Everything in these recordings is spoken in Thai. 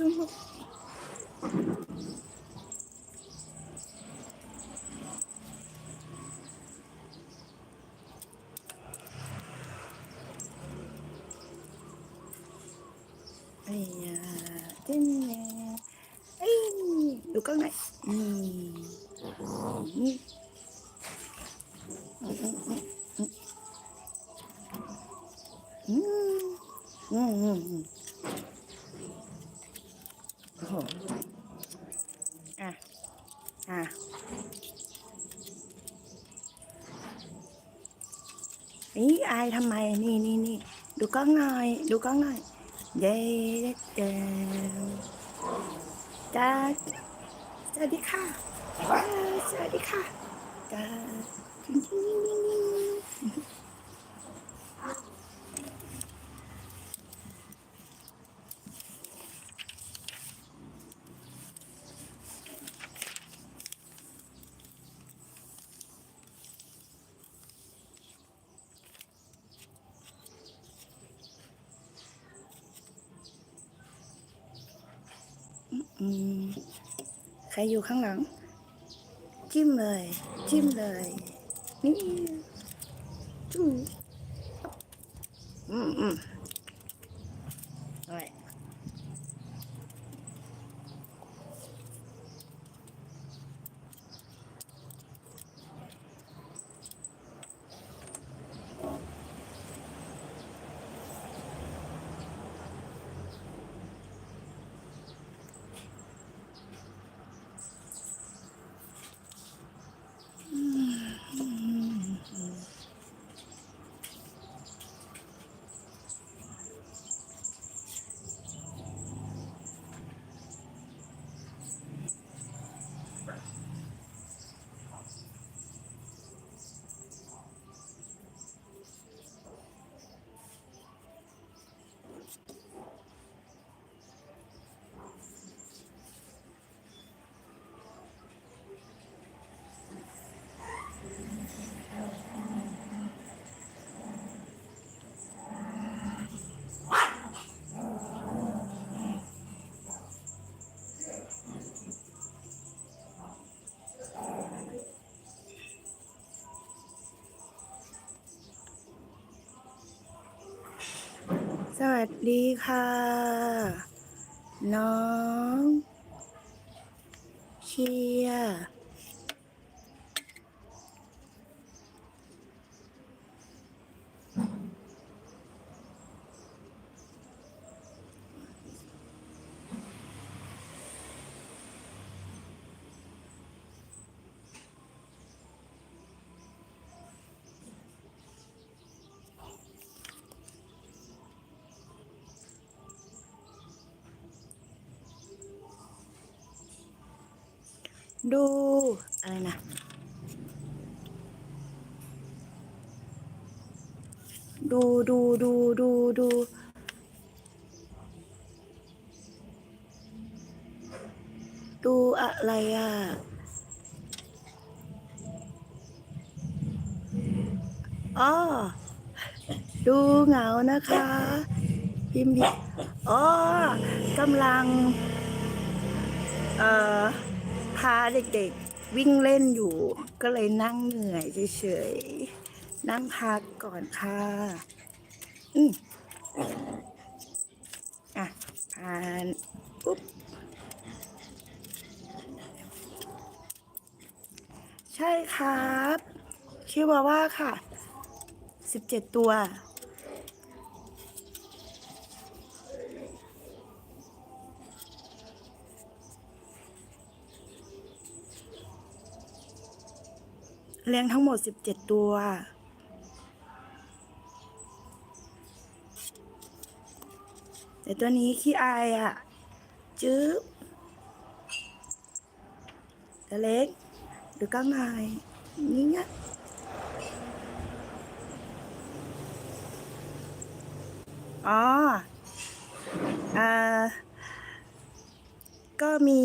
จุ๊บไอ้ยาเต้นแน่เอ้ยดูกล้องหน่อยนี่นี่อืมอืมอืมอืมโอ้โหอะ อะ นี่อายทำไม นี่นี่นี่ดูกล้องหน่อย ดูกล้องหน่อย เย้เด้จ้าสวัสดีค่ะว้าสวัสดีค่ะจ้าจริงจริงจริงจริงจริงอืม ใครอยู่ข้างหลัง จิ้มเลย จิ้มเลย นี่จุ๊บอืมอืม สวัสดีค่ะ น้องเชียร์ ดู อะไรนะ ดูดูดูดูดูดูอะไรอะ อ๋อ ดูเหงานะคะ พิมพ์ดิอ๋อกำลัง เอ่อ พาเด็กๆวิ่งเล่นอยู่ ก็เลยนั่งเหนื่อยเฉยๆ นั่งพักก่อนค่ะอืมอะผ่านปุ๊บใช่ครับ ชื่อว่าว่าค่ะสิบเจ็ดตัว เลี้ยงทั้งหมด 17 ตัว แต่ตัวนี้ขี้อายอะ จื๊บตัวเล็ก หรือก้างายนี่ไงอ๋ออ่าก็มี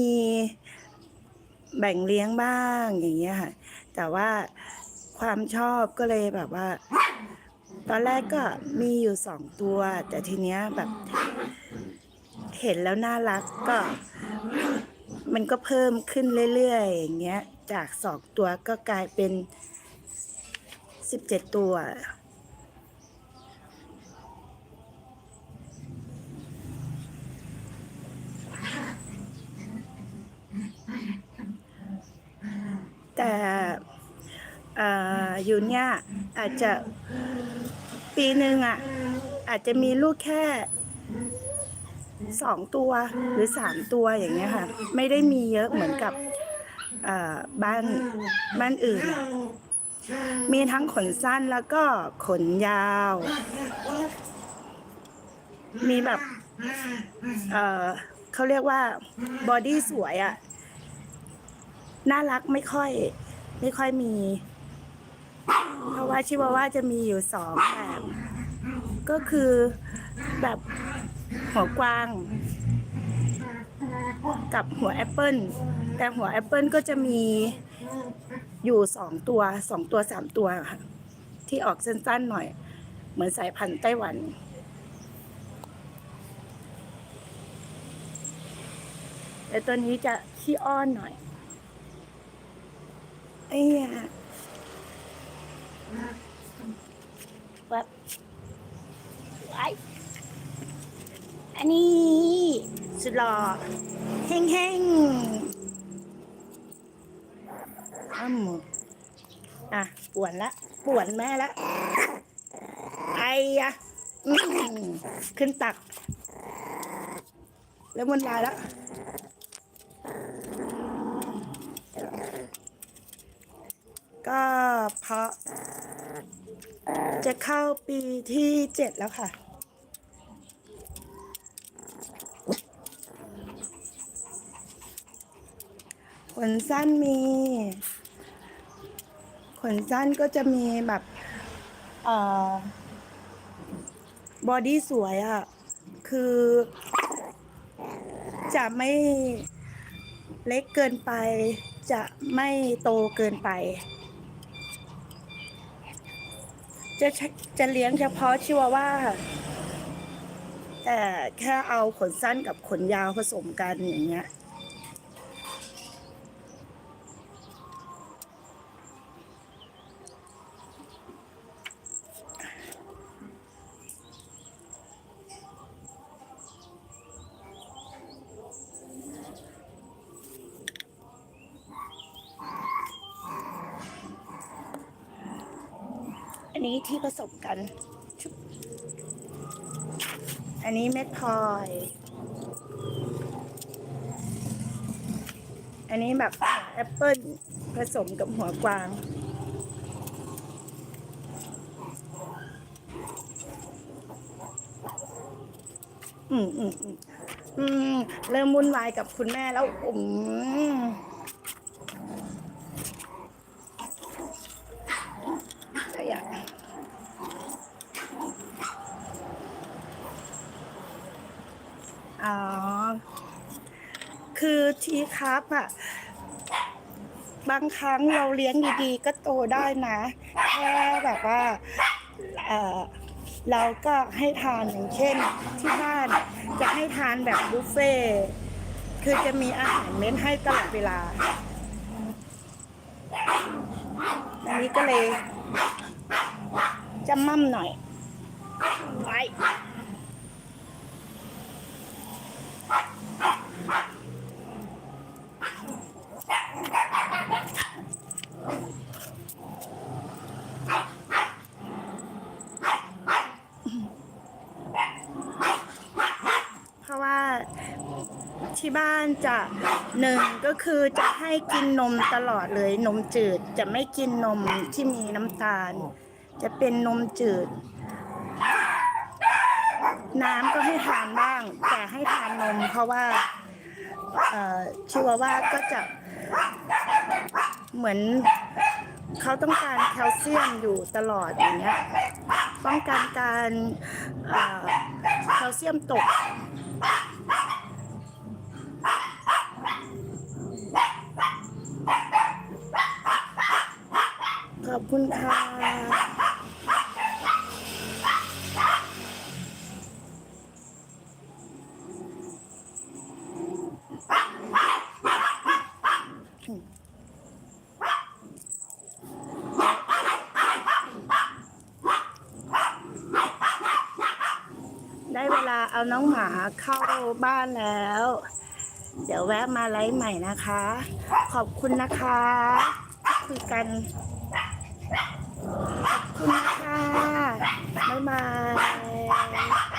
แบ่งเลี้ยงบ้างอย่างเงี้ยค่ะ แต่ว่าความชอบก็เลยแบบว่า ตอนแรกก็มีอยู่สองตัว แต่ทีเนี้ยแบบ เห็นแล้วน่ารักก็ มันก็เพิ่มขึ้นเรื่อยๆอย่างเงี้ย จากสองตัวก็กลายเป็นสิบเจ็ดตัว แต่เอยู่เนี่ยอาจจะปีหนึ่งอะ อาจจะมีลูกแค่สองตัวหรือสามตัวอย่างเงี้ยค่ะ ไม่ได้มีเยอะเหมือนกับบ้านบ้านอื่น มีทั้งขนสั้นแล้วก็ขนยาว มีแบบเเขาเรียกว่าบอดี้สวยอะน่ารักไม่ค่อย ไม่ค่อยมี เพราะว่าชิวาว่าจะมีอยู่สองแบบ ก็คือแบบหัวกวาง กับหัวแอปเปิลแต่หัวแอปเปิลก็จะมีอยู่สองตัวสองตัวสามตัวค่ะที่ออกสั้นๆหน่อย เหมือนสายพันธุ์ไต้หวันแต่ตัวนี้จะขี้อ้อนหน่อยไอ้เนี่ย แบบไออันนี้สุดหล่อเฮ่งเฮ่งๆอ้ำอะปวนละปวนแม่ละไอ้อะขึ้นตัก แล้วมันลายแล้วก็เพราะ จะเข้าปีที่เจ็ดแล้วค่ะ ขนสั้นมี ขนสั้นก็จะมีแบบเอ่อบอดี้สวยอะ่ะ คือจะไม่เล็กเกินไป จะไม่โตเกินไป จะจะเลี้ยงเฉพาะชิวาว่า แต่แค่เอาขนสั้นกับขนยาวผสมกันอย่างเงี้ย นี้ที่ผสมกัน อันนี้เม็ดพลอย อันนี้แบบแอปเปิ้ลผสมกับหัวกวางอืมอืมอืมอืมเริ่มวุ่นวายกับคุณแม่แล้วอืมขยะอ๋อ คือทีครับอะบางครั้งเราเลี้ยงดีๆ ก็โตได้นะแค่แบบว่าเเราก็ให้ทานอย่างเช่น ที่บ้านจะให้ทานแบบบุฟเฟ่คือจะมีอาหารเม็ดให้ตลอดเวลาอันนี้ก็เลยจะมั่มหน่อยไปเพราะว่าที่ บ้านจะหนึ่งก็คือจะให้กินนมตลอดเลยนมจืดจะไม่กินนมที่มีน้ำตาล จะเป็นนมจืด น้ำก็ให้ทานบ้าง แต่ให้ทานนมเพราะว่าเอ่อชิวาว่าก็จะเหมือนเขาต้องการแคลเซียมอยู่ตลอดอย่างเงี้ยป้องกันการแคลเซียมตก คุณค่ะได้เวลาเอาน้องหมาเข้าบ้านแล้ว เดี๋ยวแวะมาไลฟ์ใหม่นะคะ ขอบคุณนะคะ คุยกัน คุณค่ะ บ๊ายบาย